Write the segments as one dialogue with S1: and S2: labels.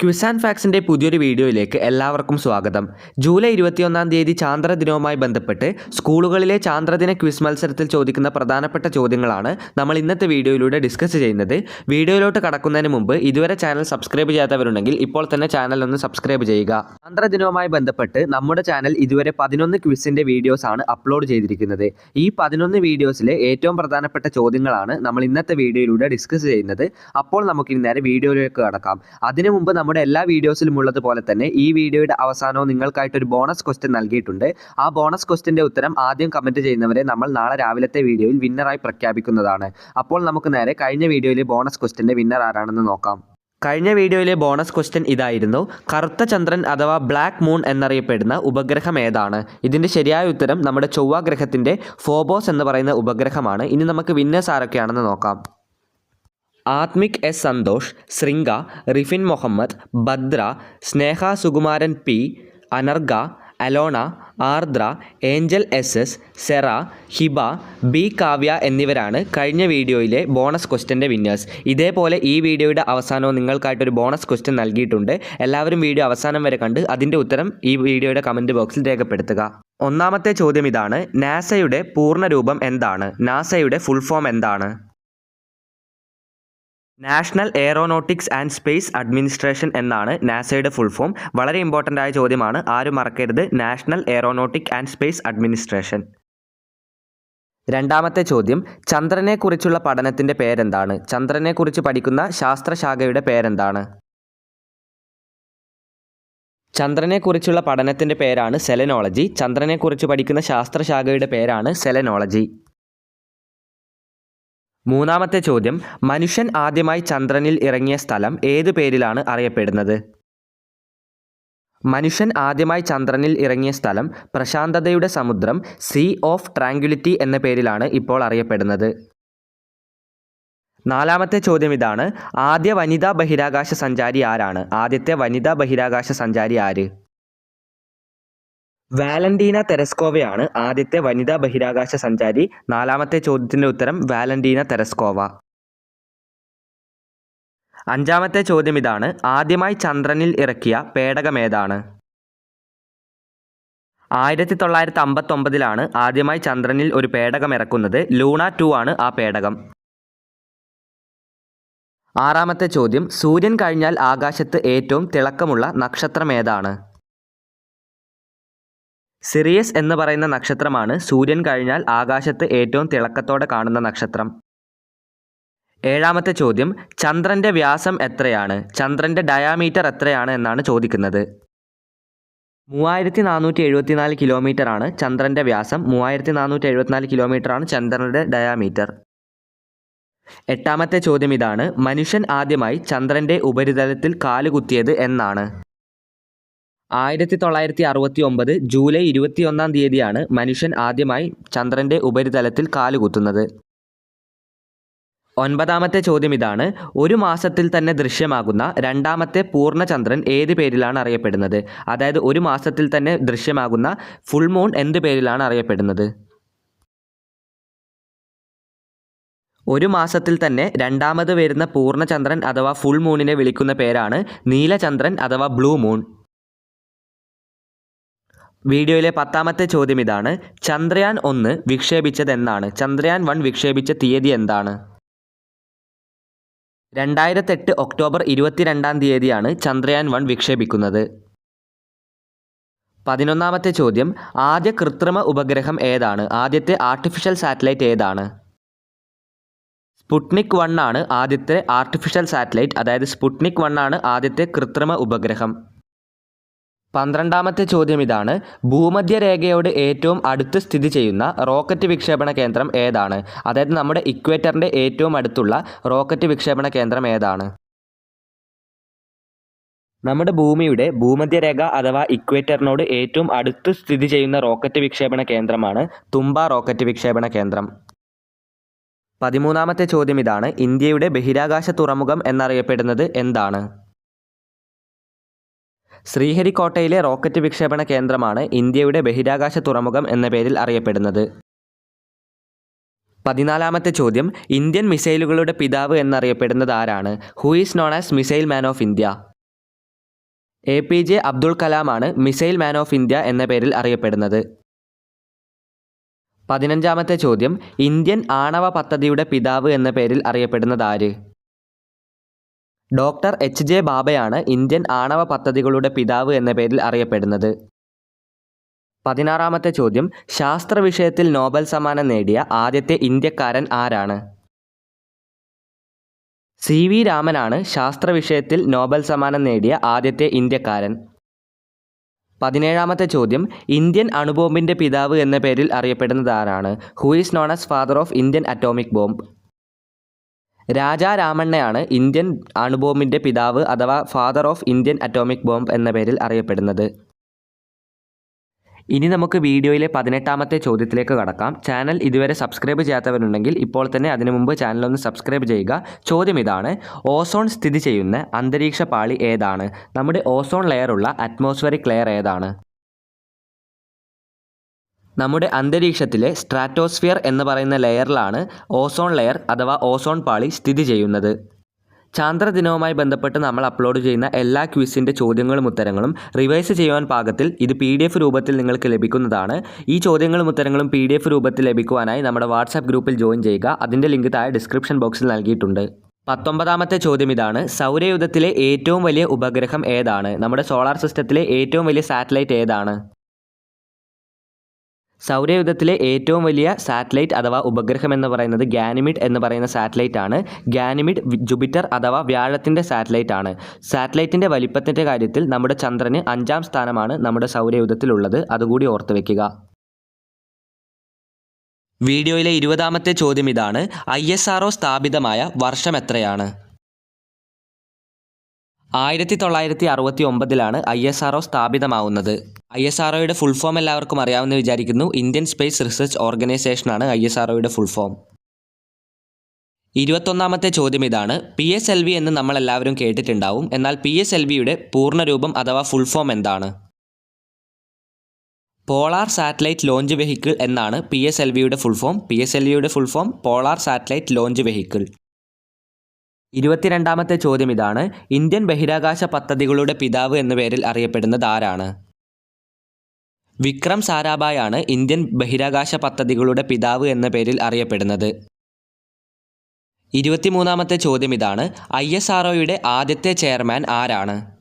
S1: Quiz ഫാക്സിന്റെ പുതിയൊരു വീഡിയോയിലേക്ക് എല്ലാവർക്കും സ്വാഗതം. ജൂലൈ ഇരുപത്തിയൊന്നാം തീയതി ചാന്ദ്ര ദിനവുമായി ബന്ധപ്പെട്ട് സ്കൂളുകളിലെ ചാന്ദ്രദിന ക്വിസ് മത്സരത്തിൽ ചോദിക്കുന്ന പ്രധാനപ്പെട്ട ചോദ്യങ്ങളാണ് നമ്മൾ ഇന്നത്തെ വീഡിയോയിലൂടെ ഡിസ്കസ് ചെയ്യുന്നത്. വീഡിയോയിലോട്ട് കടക്കുന്നതിന് മുമ്പ് ഇതുവരെ ചാനൽ സബ്സ്ക്രൈബ് ചെയ്യാത്തവരുണ്ടെങ്കിൽ ഇപ്പോൾ തന്നെ ചാനൽ ഒന്ന് സബ്സ്ക്രൈബ് ചെയ്യുക. ചാന്ദ്ര ദിനവുമായി ബന്ധപ്പെട്ട് നമ്മുടെ ചാനൽ ഇതുവരെ പതിനൊന്ന് ക്വിസിന്റെ വീഡിയോസാണ് അപ്ലോഡ് ചെയ്തിരിക്കുന്നത്. ഈ പതിനൊന്ന് വീഡിയോസിലെ ഏറ്റവും പ്രധാനപ്പെട്ട ചോദ്യങ്ങളാണ് നമ്മൾ ഇന്നത്തെ വീഡിയോയിലൂടെ ഡിസ്കസ് ചെയ്യുന്നത്. അപ്പോൾ നമുക്ക് ഇന്നേരം വീഡിയോയിലേക്ക് കടക്കാം. അതിനു മുമ്പ് നമ്മുടെ എല്ലാ വീഡിയോസിലും ഉള്ളതുപോലെ തന്നെ ഈ വീഡിയോയുടെ അവസാനവും നിങ്ങൾക്കായിട്ട് ഒരു ബോണസ് ക്വസ്റ്റ്യൻ നൽകിയിട്ടുണ്ട്. ആ ബോണസ് ക്വസ്റ്റ്യന്റെ ഉത്തരം ആദ്യം കമന്റ് ചെയ്യുന്നവരെ നമ്മൾ നാളെ രാവിലത്തെ വീഡിയോയിൽ വിന്നറായി പ്രഖ്യാപിക്കുന്നതാണ്. അപ്പോൾ നമുക്ക് നേരെ കഴിഞ്ഞ വീഡിയോയിലെ ബോണസ് ക്വസ്റ്റ്യന്റെ വിന്നർ ആരാണെന്ന് നോക്കാം. കഴിഞ്ഞ വീഡിയോയിലെ ബോണസ് ക്വസ്റ്റ്യൻ ഇതായിരുന്നു. കറുത്ത ചന്ദ്രൻ അഥവാ ബ്ലാക്ക് മൂൺ എന്നറിയപ്പെടുന്ന ഉപഗ്രഹം ഏതാണ്? ഇതിന്റെ ശരിയായ ഉത്തരം നമ്മുടെ ചൊവ്വ ഗ്രഹത്തിന്റെ ഫോബോസ് എന്ന് പറയുന്ന ഉപഗ്രഹമാണ്. ഇനി നമുക്ക് വിന്നേഴ്സ് ആരൊക്കെയാണെന്ന് നോക്കാം. Athmik S Santhosh Shringa Rifin Muhammad Bhadra Sneha Sukumaran P Anarga Alona Ardra Angel S S Sera Hiba B Kavya എന്നിവരാണ് കഴിഞ്ഞ വീഡിയോയിലെ ബോണസ് ക്വസ്റ്റ്യന്റെ വിന്നേഴ്സ്. ഇതേപോലെ ഈ വീഡിയോയുടെ അവസാനവും നിങ്ങൾക്കായിട്ടൊരു ബോണസ് ക്വസ്റ്റ്യൻ നൽകിയിട്ടുണ്ട്. എല്ലാവരും വീഡിയോ അവസാനം വരെ കണ്ട് അതിന്റെ ഉത്തരം ഈ വീഡിയോയുടെ കമന്റ് ബോക്സിൽ രേഖപ്പെടുത്തുക. ഒന്നാമത്തെ ചോദ്യം ഇതാണ് നാസയുടെ പൂർണരൂപം എന്താണ്? നാസയുടെ ഫുൾ ഫോം എന്താണ്? National Aeronautics and Space Administration എന്നാണ് നാസയുടെ ഫുൾ ഫോം. വളരെ ഇമ്പോർട്ടന്റ് ആയ ചോദ്യമാണ്. ആരും മറക്കരുത്. National Aeronautic and Space Administration. രണ്ടാമത്തെ ചോദ്യം. ചന്ദ്രനെക്കുറിച്ചുള്ള പഠനത്തിന്റെ പേരെന്താണ്? ചന്ദ്രനെക്കുറിച്ച് പഠിക്കുന്ന ശാസ്ത്രശാഖയുടെ പേരെന്താണ്? ചന്ദ്രനെക്കുറിച്ചുള്ള പഠനത്തിന്റെ പേരാണ് സെലനോളജി. ചന്ദ്രനെക്കുറിച്ച് പഠിക്കുന്ന ശാസ്ത്രശാഖയുടെ പേരാണ് സെലനോളജി. മൂന്നാമത്തെ ചോദ്യം മനുഷ്യൻ ആദ്യമായി ചന്ദ്രനിൽ ഇറങ്ങിയ സ്ഥലം ഏത് പേരിലാണ് അറിയപ്പെടുന്നത്? മനുഷ്യൻ ആദ്യമായി ചന്ദ്രനിൽ ഇറങ്ങിയ സ്ഥലം പ്രശാന്തതയുടെ സമുദ്രം സീ ഓഫ് ട്രാങ്ക്വിലിറ്റി എന്ന പേരിലാണ് ഇപ്പോൾ അറിയപ്പെടുന്നത്. നാലാമത്തെ ചോദ്യം ഇതാണ് ആദ്യ വനിതാ ബഹിരാകാശ സഞ്ചാരി ആരാണ്? ആദ്യത്തെ വനിതാ ബഹിരാകാശ സഞ്ചാരി ആര്? വാലന്റീന തെരസ്കോവയാണ് ആദ്യത്തെ വനിതാ ബഹിരാകാശ സഞ്ചാരി. നാലാമത്തെ ചോദ്യത്തിന്റെ ഉത്തരം വാലന്റീന തെരസ്കോവ. അഞ്ചാമത്തെ ചോദ്യം ഇതാണ്. ആദ്യമായി ചന്ദ്രനിൽ ഇറക്കിയ പേടകമേതാണ് ആയിരത്തി തൊള്ളായിരത്തി അമ്പത്തൊമ്പതിലാണ് ആദ്യമായി ചന്ദ്രനിൽ ഒരു പേടകം ഇറക്കുന്നത്. ലൂണ ടു ആണ് ആ പേടകം. ആറാമത്തെ ചോദ്യം. സൂര്യൻ കഴിഞ്ഞാൽ ആകാശത്ത് ഏറ്റവും തിളക്കമുള്ള നക്ഷത്രം ഏതാണ്? സിറിയസ് എന്ന് പറയുന്ന നക്ഷത്രമാണ് സൂര്യൻ കഴിഞ്ഞാൽ ആകാശത്ത് ഏറ്റവും തിളക്കത്തോടെ കാണുന്ന നക്ഷത്രം. ഏഴാമത്തെ ചോദ്യം ചന്ദ്രന്റെ വ്യാസം എത്രയാണ്? ചന്ദ്രന്റെ ഡയാമീറ്റർ എത്രയാണ് എന്നാണ് ചോദിക്കുന്നത്. മൂവായിരത്തി നാനൂറ്റി എഴുപത്തിനാല് കിലോമീറ്റർ ആണ് ചന്ദ്രന്റെ വ്യാസം. മൂവായിരത്തി നാനൂറ്റി എഴുപത്തിനാല് കിലോമീറ്റർ ആണ് ചന്ദ്രന്റെ ഡയാമീറ്റർ എട്ടാമത്തെ ചോദ്യം ഇതാണ് മനുഷ്യൻ ആദ്യമായി ചന്ദ്രന്റെ ഉപരിതലത്തിൽ കാലുകുത്തിയത് എന്നാണ്. ആയിരത്തി തൊള്ളായിരത്തി അറുപത്തി ഒമ്പത് ജൂലൈ ഇരുപത്തിയൊന്നാം തീയതിയാണ് മനുഷ്യൻ ആദ്യമായി ചന്ദ്രന്റെ ഉപരിതലത്തിൽ കാലുകുത്തുന്നത്. ഒൻപതാമത്തെ ചോദ്യം ഇതാണ്. ഒരു മാസത്തിൽ തന്നെ ദൃശ്യമാകുന്ന രണ്ടാമത്തെ പൂർണചന്ദ്രൻ ഏത് പേരിലാണ് അറിയപ്പെടുന്നത്? അതായത് ഒരു മാസത്തിൽ തന്നെ ദൃശ്യമാകുന്ന ഫുൾ മൂൺ എന്ത് പേരിലാണ് അറിയപ്പെടുന്നത്? ഒരു മാസത്തിൽ തന്നെ രണ്ടാമത് വരുന്ന പൂർണചന്ദ്രൻ അഥവാ ഫുൾ മൂണിനെ വിളിക്കുന്ന പേരാണ് നീലചന്ദ്രൻ അഥവാ ബ്ലൂ മൂൺ. വീഡിയോയിലെ പത്താമത്തെ ചോദ്യം ഇതാണ്. ചന്ദ്രയാൻ ഒന്ന് വിക്ഷേപിച്ചത് എന്നാണ് ചന്ദ്രയാൻ വൺ വിക്ഷേപിച്ച തീയതി എന്താണ്? രണ്ടായിരത്തെട്ട് ഒക്ടോബർ ഇരുപത്തിരണ്ടാം തീയതിയാണ് ചന്ദ്രയാൻ വൺ വിക്ഷേപിക്കുന്നത്. പതിനൊന്നാമത്തെ ചോദ്യം. ആദ്യ കൃത്രിമ ഉപഗ്രഹം ഏതാണ്? ആദ്യത്തെ ആർട്ടിഫിഷ്യൽ സാറ്റലൈറ്റ് ഏതാണ്? സ്പുട്നിക് വൺ ആണ് ആദ്യത്തെ ആർട്ടിഫിഷ്യൽ സാറ്റലൈറ്റ് അതായത് സ്പുട്നിക് വൺ ആണ് ആദ്യത്തെ കൃത്രിമ ഉപഗ്രഹം. പന്ത്രണ്ടാമത്തെ ചോദ്യം ഇതാണ്. ഭൂമധ്യരേഖയോട് ഏറ്റവും അടുത്ത് സ്ഥിതി ചെയ്യുന്ന റോക്കറ്റ് വിക്ഷേപണ കേന്ദ്രം ഏതാണ്? അതായത് നമ്മുടെ ഇക്വേറ്ററിന്റെ ഏറ്റവും അടുത്തുള്ള റോക്കറ്റ് വിക്ഷേപണ കേന്ദ്രം ഏതാണ്? നമ്മുടെ ഭൂമിയുടെ ഭൂമധ്യരേഖ അഥവാ ഇക്വേറ്ററിനോട് ഏറ്റവും അടുത്ത് സ്ഥിതി ചെയ്യുന്ന റോക്കറ്റ് വിക്ഷേപണ കേന്ദ്രമാണ് തുമ്പ റോക്കറ്റ് വിക്ഷേപണ കേന്ദ്രം. പതിമൂന്നാമത്തെ ചോദ്യം ഇതാണ്. ഇന്ത്യയുടെ ബഹിരാകാശ തുറമുഖം എന്നറിയപ്പെടുന്നത് എന്താണ്? ശ്രീഹരിക്കോട്ടയിലെ റോക്കറ്റ് വിക്ഷേപണ കേന്ദ്രമാണ് ഇന്ത്യയുടെ ബഹിരാകാശ തുറമുഖം എന്ന പേരിൽ അറിയപ്പെടുന്നത്. പതിനാലാമത്തെ ചോദ്യം ഇന്ത്യൻ മിസൈലുകളുടെ പിതാവ് എന്നറിയപ്പെടുന്നത് ആരാണ്? Who is known as missile man of India A P J Abdul കലാമാണ് missile man of India എന്ന പേരിൽ അറിയപ്പെടുന്നത്. പതിനഞ്ചാമത്തെ ചോദ്യം ഇന്ത്യൻ ആണവ പദ്ധതിയുടെ പിതാവ് എന്ന പേരിൽ അറിയപ്പെടുന്നത് ആര്? ഡോക്ടർ എച്ച് ജെ ബാബയാണ് ഇന്ത്യൻ ആണവ പദ്ധതികളുടെ പിതാവ് എന്ന പേരിൽ അറിയപ്പെടുന്നത്. പതിനാറാമത്തെ ചോദ്യം ശാസ്ത്ര വിഷയത്തിൽ നോബൽ സമ്മാനം നേടിയ ആദ്യത്തെ ഇന്ത്യക്കാരൻ ആരാണ്? സി വി രാമനാണ് ശാസ്ത്ര വിഷയത്തിൽ നോബൽ സമ്മാനം നേടിയ ആദ്യത്തെ ഇന്ത്യക്കാരൻ. പതിനേഴാമത്തെ ചോദ്യം ഇന്ത്യൻ അണുബോംബിന്റെ പിതാവ് എന്ന പേരിൽ അറിയപ്പെടുന്നത് ആരാണ്? Who is known as father of Indian atomic bomb. Raja രാമണ്ണയാണ് Indian അണുബോംബിന്റെ പിതാവ് അഥവാ father of Indian atomic bomb എന്ന പേരിൽ അറിയപ്പെടുന്നത്. ഇനി നമുക്ക് വീഡിയോയിലെ പതിനെട്ടാമത്തെ ചോദ്യത്തിലേക്ക് കടക്കാം. ചാനൽ ഇതുവരെ സബ്സ്ക്രൈബ് ചെയ്യാത്തവരുണ്ടെങ്കിൽ ഇപ്പോൾ തന്നെ അതിനു മുമ്പ് ചാനൽ ഒന്ന് സബ്സ്ക്രൈബ് ചെയ്യുക. ചോദ്യം ഇതാണ് ഓസോൺ സ്ഥിതി ചെയ്യുന്ന അന്തരീക്ഷ പാളി ഏതാണ്? നമ്മുടെ ഓസോൺ ലെയറുള്ള അറ്റ്മോസ്ഫറിക് ലെയർ ഏതാണ്? നമ്മുടെ അന്തരീക്ഷത്തിലെ സ്ട്രാറ്റോസ്ഫിയർ എന്ന് പറയുന്ന ലെയറിലാണ് ഓസോൺ ലെയർ അഥവാ ഓസോൺ പാളി സ്ഥിതി ചെയ്യുന്നത്. ചാന്ദ്രദിനവുമായി ബന്ധപ്പെട്ട് നമ്മൾ അപ്ലോഡ് ചെയ്യുന്ന എല്ലാ ക്വിസിന്റെ ചോദ്യങ്ങളും ഉത്തരങ്ങളും റിവൈസ് ചെയ്യുവാൻ പാകത്തിൽ ഇത് പി ഡി എഫ് രൂപത്തിൽ നിങ്ങൾക്ക് ലഭിക്കുന്നതാണ്. ഈ ചോദ്യങ്ങളും ഉത്തരങ്ങളും പി ഡി എഫ് രൂപത്തിൽ ലഭിക്കുവാനായി നമ്മുടെ വാട്സാപ്പ് ഗ്രൂപ്പിൽ ജോയിൻ ചെയ്യുക. അതിന്റെ ലിങ്ക് താഴെ ഡിസ്ക്രിപ്ഷൻ ബോക്സിൽ നൽകിയിട്ടുണ്ട്. പത്തൊമ്പതാമത്തെ ചോദ്യം ഇതാണ്. സൗരയൂഥത്തിലെ ഏറ്റവും വലിയ ഉപഗ്രഹം ഏതാണ്? നമ്മുടെ സോളാർ സിസ്റ്റത്തിലെ ഏറ്റവും വലിയ സാറ്റലൈറ്റ് ഏതാണ്? സൗരയൂഥത്തിലെ ഏറ്റവും വലിയ സാറ്റലൈറ്റ് അഥവാ ഉപഗ്രഹം എന്ന് പറയുന്നത് ഗാനിമിഡ് എന്ന് പറയുന്ന സാറ്റലൈറ്റ് ആണ്. ഗാനിമിഡ് ജുപിറ്റർ അഥവാ വ്യാഴത്തിന്റെ സാറ്റലൈറ്റ് ആണ്. സാറ്റലൈറ്റിന്റെ വലിപ്പത്തിന്റെ കാര്യത്തിൽ നമ്മുടെ ചന്ദ്രന് അഞ്ചാം സ്ഥാനമാണ് നമ്മുടെ സൗരയൂഥത്തിലുള്ളത് അതുകൂടി ഓർത്ത് വയ്ക്കുക വീഡിയോയിലെ ഇരുപതാമത്തെ ചോദ്യം ഇതാണ്. ഐ സ്ഥാപിതമായ വർഷം എത്രയാണ്? ആയിരത്തി തൊള്ളായിരത്തി അറുപത്തി ഒമ്പതിലാണ് I S R സ്ഥാപിതമാവുന്നത്. I S R full form എല്ലാവർക്കും അറിയാമെന്ന് വിചാരിക്കുന്നു. Indian space research ഓർഗനൈസേഷനാണ് I S R full form ഇരുപത്തൊന്നാമത്തെ ചോദ്യം ഇതാണ്. പി എസ് എൽ വി എന്ന് നമ്മൾ എല്ലാവരും കേട്ടിട്ടുണ്ടാവും. എന്നാൽ പി എസ് എൽ വിയുടെ പൂർണരൂപം അഥവാ ഫുൾ ഫോം എന്താണ്? പോളാർ സാറ്റലൈറ്റ് ലോഞ്ച് വെഹിക്കിൾ എന്നാണ് പി എസ് എൽ വിയുടെ full form P S L വിയുടെ full form polar satellite launch vehicle. ഇരുപത്തിരണ്ടാമത്തെ ചോദ്യം ഇതാണ്. ഇന്ത്യൻ ബഹിരാകാശ പദ്ധതികളുടെ പിതാവ് എന്ന പേരിൽ അറിയപ്പെടുന്നത് ആരാണ്? വിക്രം സാരാഭായ് ആണ് ഇന്ത്യൻ ബഹിരാകാശ പദ്ധതികളുടെ പിതാവ് എന്ന പേരിൽ അറിയപ്പെടുന്നത്. ഇരുപത്തിമൂന്നാമത്തെ ചോദ്യം ഇതാണ്. ഐ എസ് ആർ ആദ്യത്തെ ചെയർമാൻ ആരാണ്?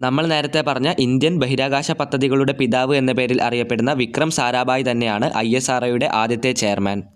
S1: നമ്മൾ നേരത്തെ പറഞ്ഞ ഇന്ത്യൻ ബഹിരാകാശ പദ്ധതികളുടെ പിതാവ് എന്ന പേരിൽ അറിയപ്പെടുന്ന വിക്രം സാരാഭായ് തന്നെയാണ് ഐ ആദ്യത്തെ ചെയർമാൻ.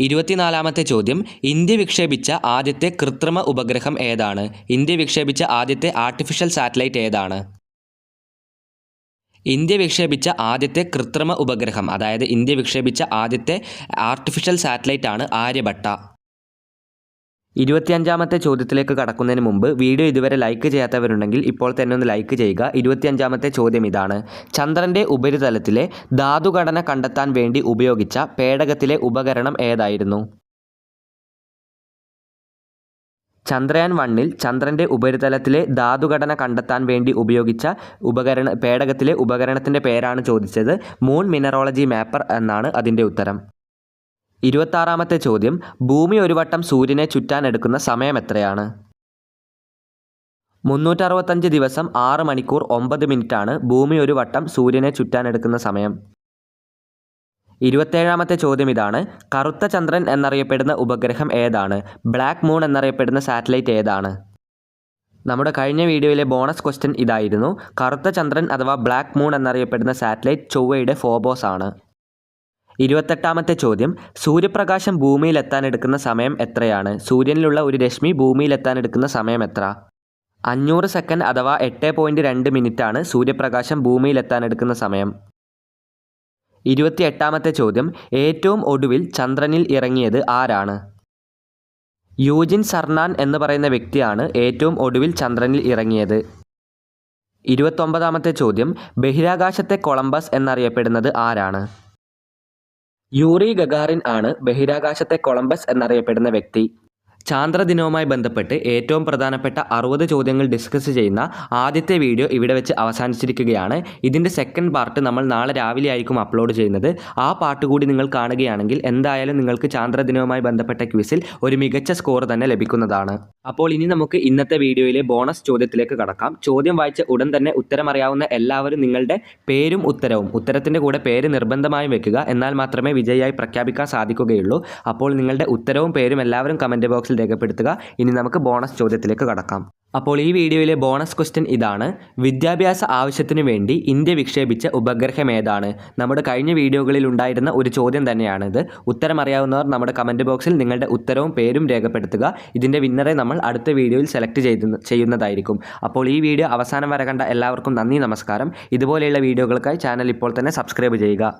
S1: ഇരുപത്തിനാലാമത്തെ ചോദ്യം. ഇന്ത്യ വിക്ഷേപിച്ച ആദ്യത്തെ കൃത്രിമ ഉപഗ്രഹം ഏതാണ്? ഇന്ത്യ വിക്ഷേപിച്ച ആദ്യത്തെ ആർട്ടിഫിഷ്യൽ സാറ്റലൈറ്റ് ഏതാണ്? ഇന്ത്യ വിക്ഷേപിച്ച ആദ്യത്തെ കൃത്രിമ ഉപഗ്രഹം അതായത് ഇന്ത്യ വിക്ഷേപിച്ച ആദ്യത്തെ ആർട്ടിഫിഷ്യൽ സാറ്റലൈറ്റ് ആണ് ആര്യഭട്ട. ഇരുപത്തിയഞ്ചാമത്തെ ചോദ്യത്തിലേക്ക് കടക്കുന്നതിന് മുമ്പ് വീഡിയോ ഇതുവരെ ലൈക്ക് ചെയ്യാത്തവരുണ്ടെങ്കിൽ ഇപ്പോൾ തന്നെ ഒന്ന് ലൈക്ക് ചെയ്യുക. ഇരുപത്തിയഞ്ചാമത്തെ ചോദ്യം ഇതാണ്. ചന്ദ്രന്റെ ഉപരിതലത്തിലെ ധാതുഘടന കണ്ടെത്താൻ വേണ്ടി ഉപയോഗിച്ച പേടകത്തിലെ ഉപകരണം ഏതായിരുന്നു? ചന്ദ്രയാൻ വണ്ണിൽ ചന്ദ്രന്റെ ഉപരിതലത്തിലെ ധാതുഘടന കണ്ടെത്താൻ വേണ്ടി ഉപയോഗിച്ച ഉപകരണ പേടകത്തിലെ ഉപകരണത്തിന്റെ പേരാണ് ചോദിച്ചത്. മൂൺ മിനറോളജി മാപ്പർ എന്നാണ് അതിന്റെ ഉത്തരം. ഇരുപത്താറാമത്തെ ചോദ്യം ഭൂമി ഒരു വട്ടം സൂര്യനെ ചുറ്റാൻ എടുക്കുന്ന സമയം എത്രയാണ്? മുന്നൂറ്ററുപത്തഞ്ച് ദിവസം ആറ് മണിക്കൂർ ഒമ്പത് മിനിറ്റാണ് ഭൂമി ഒരു വട്ടം സൂര്യനെ ചുറ്റാൻ എടുക്കുന്ന സമയം. ഇരുപത്തേഴാമത്തെ ചോദ്യം ഇതാണ് കറുത്ത ചന്ദ്രൻ എന്നറിയപ്പെടുന്ന ഉപഗ്രഹം ഏതാണ്? ബ്ലാക്ക് മൂൺ എന്നറിയപ്പെടുന്ന സാറ്റലൈറ്റ് ഏതാണ്? നമ്മുടെ കഴിഞ്ഞ വീഡിയോയിലെ ബോണസ് ക്വസ്റ്റ്യൻ ഇതായിരുന്നു കറുത്ത ചന്ദ്രൻ അഥവാ ബ്ലാക്ക് മൂൺ എന്നറിയപ്പെടുന്ന സാറ്റലൈറ്റ് ചൊവ്വയുടെ ഫോബോസ് ആണ്. ഇരുപത്തെട്ടാമത്തെ ചോദ്യം സൂര്യപ്രകാശം ഭൂമിയിലെത്താൻ എടുക്കുന്ന സമയം എത്രയാണ്? സൂര്യനിലുള്ള ഒരു രശ്മി ഭൂമിയിലെത്താൻ എടുക്കുന്ന സമയം എത്ര? അഞ്ഞൂറ് സെക്കൻഡ് അഥവാ എട്ട് പോയിന്റ് രണ്ട് മിനിറ്റാണ് സൂര്യപ്രകാശം ഭൂമിയിലെത്താൻ എടുക്കുന്ന സമയം. ഇരുപത്തി എട്ടാമത്തെ ചോദ്യം ഏറ്റവും ഒടുവിൽ ചന്ദ്രനിൽ ഇറങ്ങിയത് ആരാണ്? യൂജിൻ സർനാൻ എന്ന് പറയുന്ന വ്യക്തിയാണ് ഏറ്റവും ഒടുവിൽ ചന്ദ്രനിൽ ഇറങ്ങിയത്. ഇരുപത്തൊമ്പതാമത്തെ ചോദ്യം ബഹിരാകാശത്തെ കൊളംബസ് എന്നറിയപ്പെടുന്നത് ആരാണ്? യൂറി ഗഗാറിൻ ആണ് ബഹിരാകാശത്തെ കൊളംബസ് എന്നറിയപ്പെടുന്ന വ്യക്തി. ചാന്ദ്രദിനവുമായി ബന്ധപ്പെട്ട് ഏറ്റവും പ്രധാനപ്പെട്ട അറുപത് ചോദ്യങ്ങൾ ഡിസ്കസ് ചെയ്യുന്ന ആദ്യത്തെ വീഡിയോ ഇവിടെ വെച്ച് അവസാനിച്ചിരിക്കുകയാണ്. ഇതിന്റെ സെക്കൻഡ് പാർട്ട് നമ്മൾ നാളെ രാവിലെ ആയിരിക്കും അപ്ലോഡ് ചെയ്യുന്നത്. ആ പാർട്ട് കൂടി നിങ്ങൾ കാണുകയാണെങ്കിൽ എന്തായാലും നിങ്ങൾക്ക് ചാന്ദ്രദിനവുമായി ബന്ധപ്പെട്ട ക്വിസിൽ ഒരു മികച്ച സ്കോർ തന്നെ ലഭിക്കുന്നതാണ്. അപ്പോൾ ഇനി നമുക്ക് ഇന്നത്തെ വീഡിയോയിലെ ബോണസ് ചോദ്യത്തിലേക്ക് കടക്കാം. ചോദ്യം വായിച്ച ഉടൻ തന്നെ ഉത്തരം അറിയാവുന്ന എല്ലാവരും നിങ്ങളുടെ പേരും ഉത്തരവും ഉത്തരത്തിന്റെ കൂടെ പേര് നിർബന്ധമായും വെക്കുക. എന്നാൽ മാത്രമേ വിജയിയായി പ്രഖ്യാപിക്കാൻ സാധിക്കുകയുള്ളൂ. അപ്പോൾ നിങ്ങളുടെ ഉത്തരവും പേരും എല്ലാവരും കമന്റ് ബോക്സിൽ രേഖപ്പെടുത്തുക. ഇനി നമുക്ക് ബോണസ് ചോദ്യത്തിലേക്ക് കടക്കാം. അപ്പോൾ ഈ വീഡിയോയിലെ ബോണസ് ക്വസ്റ്റ്യൻ ഇതാണ്. വിദ്യാഭ്യാസ ആവശ്യത്തിനു വേണ്ടി ഇന്ത്യ വിക്ഷേപിച്ച ഉപഗ്രഹം ഏതാണ്? നമ്മുടെ കഴിഞ്ഞ വീഡിയോകളിൽ ഉണ്ടായിരുന്ന ഒരു ചോദ്യം തന്നെയാണിത്. ഉത്തരം അറിയാവുന്നവർ നമ്മുടെ കമന്റ് ബോക്സിൽ നിങ്ങളുടെ ഉത്തരവും പേരും രേഖപ്പെടുത്തുക. ഇതിന്റെ വിന്നറെ നമ്മൾ അടുത്ത വീഡിയോയിൽ സെലക്ട് ചെയ്ത് ചെയ്യുന്നതായിരിക്കും. അപ്പോൾ ഈ വീഡിയോ അവസാനം വരെ കണ്ട എല്ലാവർക്കും നന്ദി നമസ്കാരം. ഇതുപോലെയുള്ള വീഡിയോകൾക്കായി ചാനൽ ഇപ്പോൾ തന്നെ സബ്സ്ക്രൈബ് ചെയ്യുക.